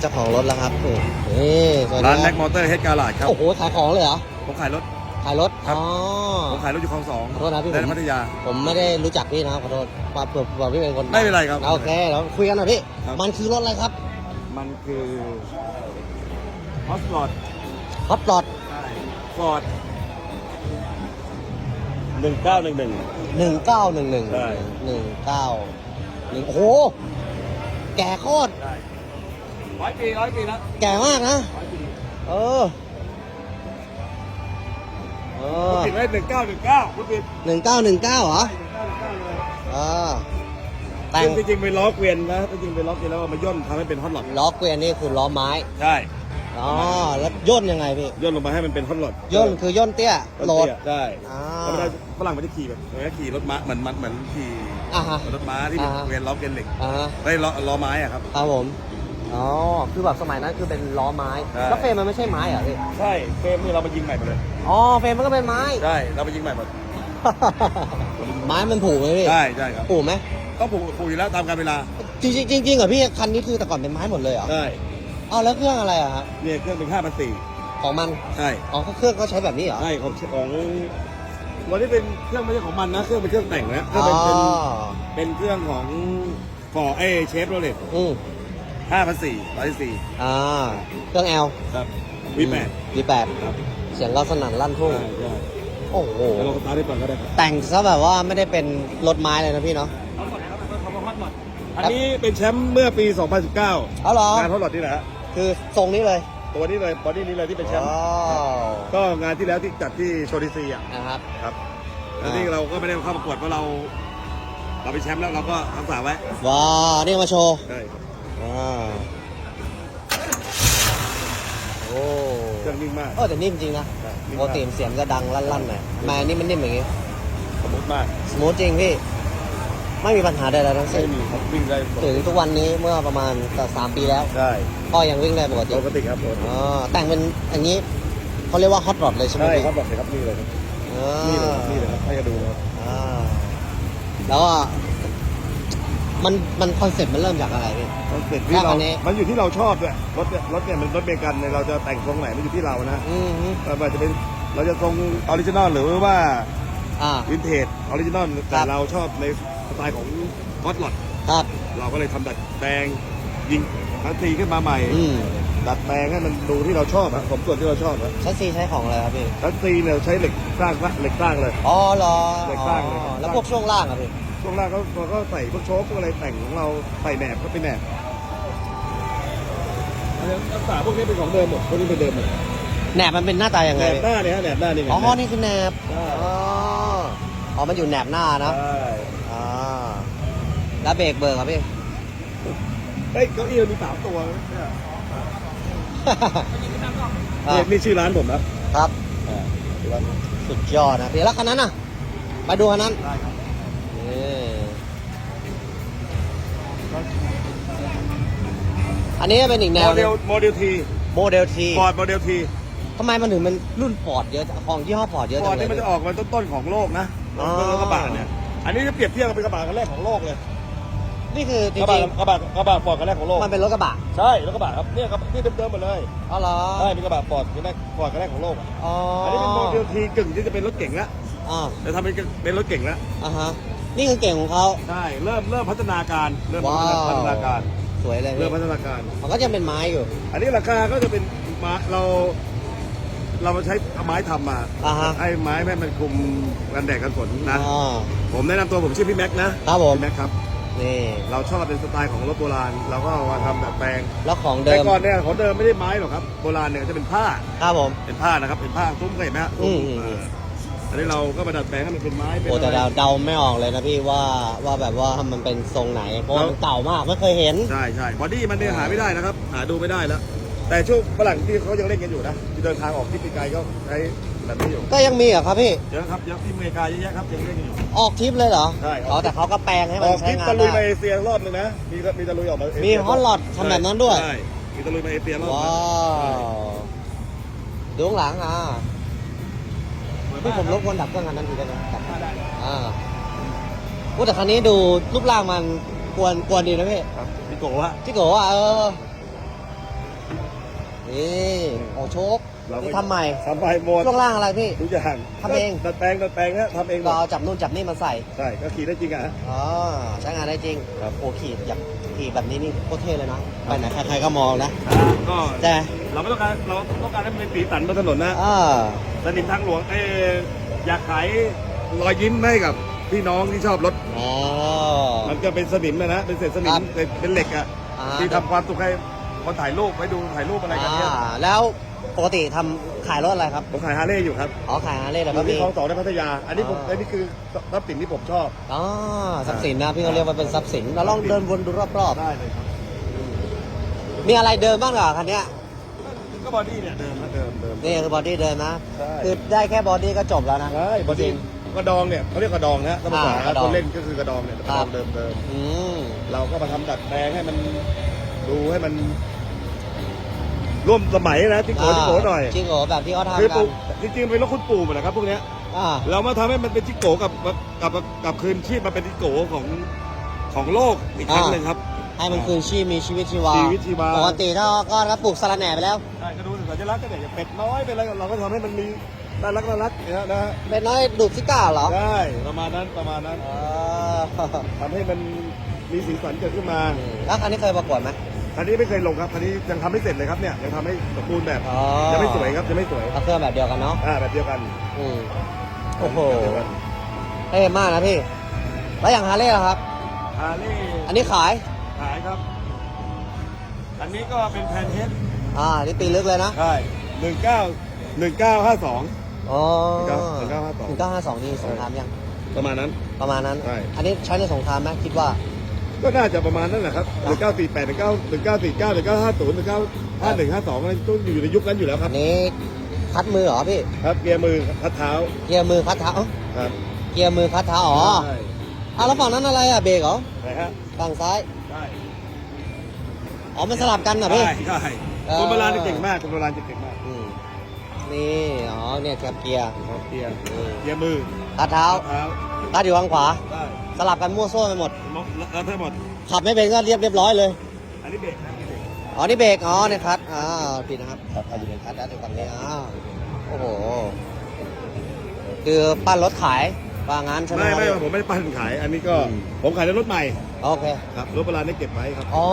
เจ้าของรถแล้วครับนี่สวัสดีร้านคแม็รับกมอเตอร์เฮดการ์ลาดครับ โอ้โห ขายของเลยเหรอ ผมขายรถ ขายรถ ครับ อ๋อ ผมขายรถอยู่คลองสองขอโทษนะพี่ ในผมพัทยา ผมไม่ได้รู้จักพี่นะครับขอโทษว่าเผื่อเผื่อพี่เป็นคนไม่เป็นไรครับ โอเคเราคุยกันหน่อยพี่ ครับ มันคือรถอะไรครับ มันคือฮอสปอร์ตฮอตปลอดฟอร์ดหนึ่งเก้าหนึ่งหนึ่งหนึ่งเก้าหนึ่งหนึ่งใช่หนึ่งเก้าหนึ่งโอ้โห แก่โคต รได้ร้อยปีร้อยปีแล้วแก่มากนะ ร้อยปีเออ เออปิดไว้หนึ่งเก้าหนึ่งเก้าคุณปิดหนึ่งเก้าหนึ่งเก้าเหรอหนึ่งเก้าหนึ่งเก้าเลยอ่าแต่งจริงๆเป็นล้อเกวียนนะจริงๆเป็นล้อเกวียนแล้วเอามาย่นทำให้เป็นฮอตหลอดล้อเกวียนนี่คือล้อไม้ ใช่ อ๋อ แล้วย่นยังไงพี่ ย่นลงมาให้มันเป็นฮอตหลอดย่นคือย่นเตี้ยโหลดได้อ่าธรรมดาฝรั่งมันจะขี่แบบเหมือนขี่รถม้าเหมือนมันเหมือนขี่อ่าฮะรถม้าที่เป็นอ่าฮะเกวียนล้อเกวียนเหล็กอ่าฮะได้ล้อล้อไม้อะครับ ครับผม อ๋อ คือแบบสมัยนั้นคือเป็นล้อไม้ ใช่ แล้วเฟรมมันไม่ใช่ไม้เหรอพี่ใช่เฟรมนี่เรามายิงใหม่หมดเลยอ๋อ เฟรมมันก็เป็นไม้ ใช่เรามายิงใหม่หมดไม้มันผูกไหมพี่ใช่ใช่ครับผูกไหมต้องผูกผูกอยู่แล้วตามกาลเวลาจริงๆจริงๆเหรอพี่ คันนี้คือแต่ก่อนเป็นไม้หมดเลยเหรอใช่อ้าวแล้วเครื่องอะไรอะฮะเนี่ยเครื่องเป็นห้าพันสี่ของมัน ใช่อ๋อเครื่องก็ใช้แบบนี้เหรอ ใช่ของของวันนี้เป็นเครื่องไม่ใช่ของมันนะเครื่องเป็นเครื่องแต่งนะเครื่อ๋องอเป็นเป็นเป็นเครื่องของฟอร์เอเชฟโรเลตอืม ห้าพันสี่ร้อยสี่อ่าเครื่อง L ครับวีแปด V8 ครับเสียงก็สนั่นลั่นทุ่งใช่ใช่โอ้โหแล้วเราสตาร์ทได้ก่อนก็ได้ครับแต่งซะแบบว่าไม่ได้เป็นรถไม้เลยนะพี่เนาะอันนี้เป็นแชมป์เมื่อปี 2019เอาเหรองานทดลองนี่แหละฮะคือทรงนี้เลย ตัวนี้เลยบอดี้นี้เลยที่เป็นแชมป์ว้าวก็งานที่แล้วที่จัดที่โชว์ดีซีอะนะครับครับแล้วอ่านี่เราก็ไม่ได้เข้าประกวดเพราะเรา เราเป็นแชมป์แล้วเราก็รักษาไว้ว้าวนี่มาโชว์ใช่ครับ อ่าโอ้เครื่องนิ่งมาก เออแต่นิ่มจริงนะใช่นิ่ปมกติมากเสียงก็ดังลั่นๆหน่อยแมานี่มันนิ่มอย่างงี้ สมูทมาก สมูทจริงพี่ ไม่มีปัญหาใดๆทั้งไม่สิ้นมีครับวิ่งได้ถึงทุกวันนี้เมื่อประมาณสามปีแล้ว ใช่ก็ยังวิ่งได้ปกติปกติครับปกติอ๋อแต่งเป็นอย่างนี้เขาเรียกว่าฮอตรอดเลยใช่ไหมใช่พี่ครับแบบนี้ครับนี่เลยครับอ่านี่เลยครับนี่เลยครับให้กันดูนะครับอ่าแล้วก็ มันมันคอนเซ็ปต์มันเริ่มจากอะไรพี่ คอนเซ็ปต์ที่เราภาพอันนี้ มันอยู่ที่เราชอบด้วยรถเนี่ยรถเนี่ยมันรถเมกันเนี่ยเราจะแต่งทรงไหนมันอยู่ที่เรานะอืมฮึไม่ว่าจะเป็นเราจะทรงออริจินอลหรือว่าอ่า วินเทจออริจินอลครัแต่บ เราชอบในสไตล์ของฮอตลอดครับ เราก็เลยทำดัดแปลงยิงทันทีขึ้นมาใหม่ อืมดัดแปลงให้มันดูที่เราชอบอะสมส่วนที่เราชอบอะแชสซีใช้ของอะไรครับพี่ ทันทีเนี่ยใช้เหล็กสร้างเหล็กสร้างเลย อ๋อเหรอเหล็กสร้างเลยครับอ๋อแล้วพวกช่วงล่างอะพี่ ช่วงล่างก็เราก็ใส่พวกโชคพวกอะไรแต่งของเราใส่แหนบก็เป็นแหนบอันนี้รักษาพวกนี้เป็นของเดิมหมดพวกนี้เป็นเดิมหมดแหนบมันเป็นหน้าตายังแหไง นบพี่หน้าเนี่ยฮะแหนบหน้านี่ไง อ๋อ นี่คือแหนบ ใช่ อ๋อ อ๋อ มันอยู่แหนบหน้านะใช่อ่าแล้วเบรกเบิร์ครับพี่ เฮ้ยเก้าอี้มันมีสามตัวนะเนี่ยอะนี่นี่ชื่อร้านผมนะครับ อ่าชื่อร้านสุดยอดนะพี่แล้วคันนั้นน่ะ ไปดูคันนั้น ได้ครับ อันนี้เป็นอีกแนโมวหเดนึงลโมเดลทีโมเดลทีฟอร์ดโมเดลทีทำไมมันถึงเป็นรุ่นฟอร์ดเยอะจังของยี่ห้อฟอร์ดเยอะฟจัอร์งดเลนี่ยมันจะออกมาต้นๆของโลกนะรอ๋อถรถกระบะเนี่ยอันนี้จะเปรียบเทียบกับเป็นกระบะคันแรกของโลกเลยนี่คือจกระบะริงกระบะกระบะฟอร์ดคันแรกของโลกๆมันเป็นรถกระบะใช่รถกระบะครับเนี่ยครับนี่เดิมๆหมดเลยอ๋อเหรอใช่เป็นกระบะฟอร์ดคันแรกฟอร์ดคันแรกของโลกอะอ๋ออัอันนี้เป็นโมเดลทีกึ่งที่จะเป็นรถเก่งแล้วอ่าจะทำเป็นเป็นรถเก่งแล้วอ่าฮะนี่คือเก่งของเขาใช่เริ่มเริ่มพัฒนาการเริ่มว้าวพัฒนาการส วยเลยเริ่มพัพี่ฒนาการ มันก็จะเป็นไม้อยู่ อันนี้ราคาก็จะเป็นไม้เรา เราใช้เอาไม้ทำมาอ่าฮะให้ไม้ให้มันคุมกันแดดกันฝนนะ อ๋อ ผมแนะนำตัวผมชื่อพี่แม็กซ์นะครับผม พี่แม็กซ์ครับ นี่ เราชอบเป็นสไตล์ของรถโบราณ เราก็เอามาทำแบบแปลง แล้วของเดิแต่มก่อนเนี่ยของเดิมไม่ได้ไม้หรอกครับ โบราณเนี่ยจะเป็นผ้า ครับผม เป็นผ้านะครับ เป็นผ้าซุ้มเคยเห็นไหมฮะอืม เอออั นนี้เราก็มาดัดแปลงให้มันเป็นไม้เป็นโอ้แต่อะไร เดาเดาไม่ออกเลยนะพี่ว่าว่าแบบว่ามันเป็นทรงไหนเพราะว่าแล้ว มันเก่ามากไม่เคยเห็น ใช่ใช่บอดี้มันเนี่ยหาไม่ได้นะครับ หาดูไม่ได้แล้ว แต่ช่วงฝรั่งที่เขายังเล่นกันอยู่นะที่เดินทางออกที่ไกลๆก็ใช้แบบนี้อยู่ก็ยังมีเหรอครับพี่ เยอะครับเยอะที่อเมริกาเยอะแยะครับยังเล่นกันอยู่ ออกทริปเลยเหรอใช่ออก อ๋อแต่เขาก็แปลงให้อมันอกใช้ทริปงานตะลุยมาได้ เอเชียรอบหนึงนะมีมีตะลุยออกมาเอเชียมีฮอลลอดทำแบบนั้นด้วย ใช่มีตะลุยมาเอเชียรอบหว้านึงวดูข้างหลังอะ พี่ผมรบกวนดับเครื่องคันนั้นทีได้ไหมดับอ่าโอ้แต่คันนี้ดูรูปร่างมันกวนกวนดีนะพี่ครับพี่โกะฮะที่โกว่าเออนี่โอ้โชคเราก็นี่ทำใหม่ทำไปหมดช่วงล่างอะไรพี่ทุกอย่างทำเองดัดแปลงดัดแปลงนะทำเองเราจับนู่นจับนี่มาใส่ใช่ก็ขี่ได้จริงอะอ๋อใช้งานได้จริงครับโอ้ขี่แบบขี่แบบนี้นี่โคตรเท่เลยนะไปไหนใครๆก็มองนะ ก็แต่เราไม่ต้องการเราต้องการให้มันเป็นสีสันบนถนนนะอ่าสนิมทางหลวงเอออยากขายรอยยิ้มให้กับพี่น้องที่ชอบรถอ๋อ มันก็เป็นสนิมนะนะเป็นเศษสนิครัมบเป็นเป็นเหล็กอะอ่า ที่ทำความสุขให้คนถ่ายรูปไว้ดูถ่ายรูปอะไรกันเนี่ยอ่าแล้วปกติทำขายรถอะไรครับ ผมขายฮาร์เลย์อยู่ครับอ๋อ ขายฮาร์เลย์อแล้วก็ยู่มีที่ คลองสองในพัทยา อันนี้ผมอ่า อันนี้คือทรัพย์สินที่ผมชอบ อ๋อ ทรัพย์สินนะ พี่เขาเรียกว่าเป็นทรัพย์สินเราลองเดินวนดูรอบได้เลยครับๆ มีอะไรเดิมบ้างเหรอคันเนี้ยก็บอดี้เนี่ยเดิมนะเดิมเดิม นี่คือบอดี้เดิมนะใช่ คือได้แค่บอดี้ก็จบแล้วนะ ใช่บอจริดี้งกระดองเนี่ยเขาเรียกกระดองนะถ้าภาษาอ่ากระดองคนเล่นก็คือกระดองเนี่ยกระดครัอบงเดิมเดิมอืมเราก็มาทำดัดแปลงให้มันดูให้มัน ร่วมสมัยนะที่โกที่โกหน่อย จริงโอแบบที่เขาคือทำกัปู่นจริงๆเป็นรถคุณปู่หมดนะครับพวกเนี้ย อ่า เรามาทำให้มันเป็นจิโกกับกับกับกับคืนชีพมาเป็นจิโกของของโลกอีกครั้งหนึ่งครับ ให้มันคืนชีพมีชีวิตชีวาชีวิตชีวา ปกติถ้าก้อนก็ปลูกสะระแหน่ไปแล้ว ใช่ก็ดูสัญลักษณ์ก็เนี่ยอย่างเป็ดน้อยเป็นอะไรเราก็ทำให้มันมีน่ารักน่ารักเนี่ยนะฮะเป็นน้อยดูดซิก้าเหรอได้ ประมาณนั้นประมาณนั้นอ๋อทำให้มันมีสีสันเกิดขึ้นมา แล้วคันนี้เคยประกวดไหม อันนี้ไม่เคยลงครับอันนี้ยังทำไม่เสร็จเลยครับเนี่ยยังทำให้สมบูรณ์แบบอ๋อ ยังไม่สวยครับยังไม่สวยเอาเครื่องแบบเดียวกันเนาะอ่าแบบเดียวกันอืมโอ้โหแบบเดียวกันเท่มากนะพี่ แล้วอย่างฮาร์เลย์ล่ะครับ ฮาร์เลย์อันนี้ขาย ขายครับ อันนี้ก็เป็นแพนเทสอ่า นี่ปีลึกเลยนะ ใช่หนึ่งเก้าหนึ่งเก้าห้าสอง อ๋อหนึ่งเก้าห้าสอง หนึ่งเก้าห้าสองนี่สงครามยัง ประมาณนั้น ประมาณนั้น ใช่ อันนี้ใช้ในสงครามไหมคิดว่า ก็น่าจะประมาณนั้นแหละครับหนึ่งเก้าสี่แปดหนึ่งเก้าหนึ่งเก้าสี่เก้าหนึ่งเก้าห้าศูนย์หนึ่งเก้าห้าหนึ่งห้าสองอะไรต้องอยู่ในยุคนั้นอยู่แล้วคอัรับนนี้คัดมือเหรอพี่ ครับเกียร์มือคัดเท้า เกียร์มือคัดเท้าเอ้าครับเกียร์มือคัดเท้าอ๋อใช่อะแล้วฝั่งนั้นอะไรอะเบรกเหรอ ไหนฮะ ฝั่งซ้ายได้ อ๋อมันสลับกันเหรอพี่ได้ได้เออคนโบราณจะเก่งมากคนโบราณจะเก่งมากอืมนี่ อ๋อ เนี่ยแคบเกียร์ ครับเกียร์อืมเกียร์มือคัดเท้าเท้าคัดอยู่ข้างขวา ได้สลับกันมั่วซั่วไปหมดแล้วทั้งหมด ขับไม่เป็นก็เรียบเรียบร้อยเลย อันนี้เบรกนะอันนี้เบรกอ๋อ นี่เบรก อ๋อเนี่ยคัดอ่าผิดนะครับคัดอยู่ในคัดนะดูฝั่งนี้อ้าวโอ้โห คือปั้นรถขายว่างั้นใช่ไหมไม่ครับไม่พี่ ผมไม่ได้ปั้นขาย อันนี้ก็ อืม ผมขายในรถใหม่ โอเค ครับรถโบราณได้เก็บไว้ครับ อ๋อ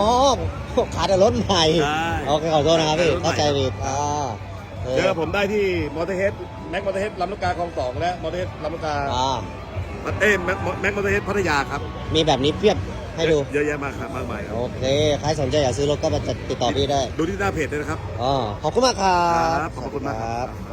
ขายแต่รถใหม่ ใช่โอเคขอโทษนะครับพี่ขายรถใหม่เข้าใจผิดอ่าเออเจอผมได้ที่มอเตอร์เฮดแม็กมอเตอร์เฮดลำลูกกาคลองสองและมอเตอร์เฮดลำลูกกาอ่าเอ้ยแม็กแม็กมอเตอร์เฮดพัทยาครับมีแบบนี้เพียบให้ดู เยอะแยะมากครับมากมายครับโอเค ใครสนใจอยากซื้อรถก็มาติดต่อพี่ได้ ดูที่หน้าเพจด้วยนะครับ อ๋อ ขอบคุณมากครับครับขอบคุณมากครับครับ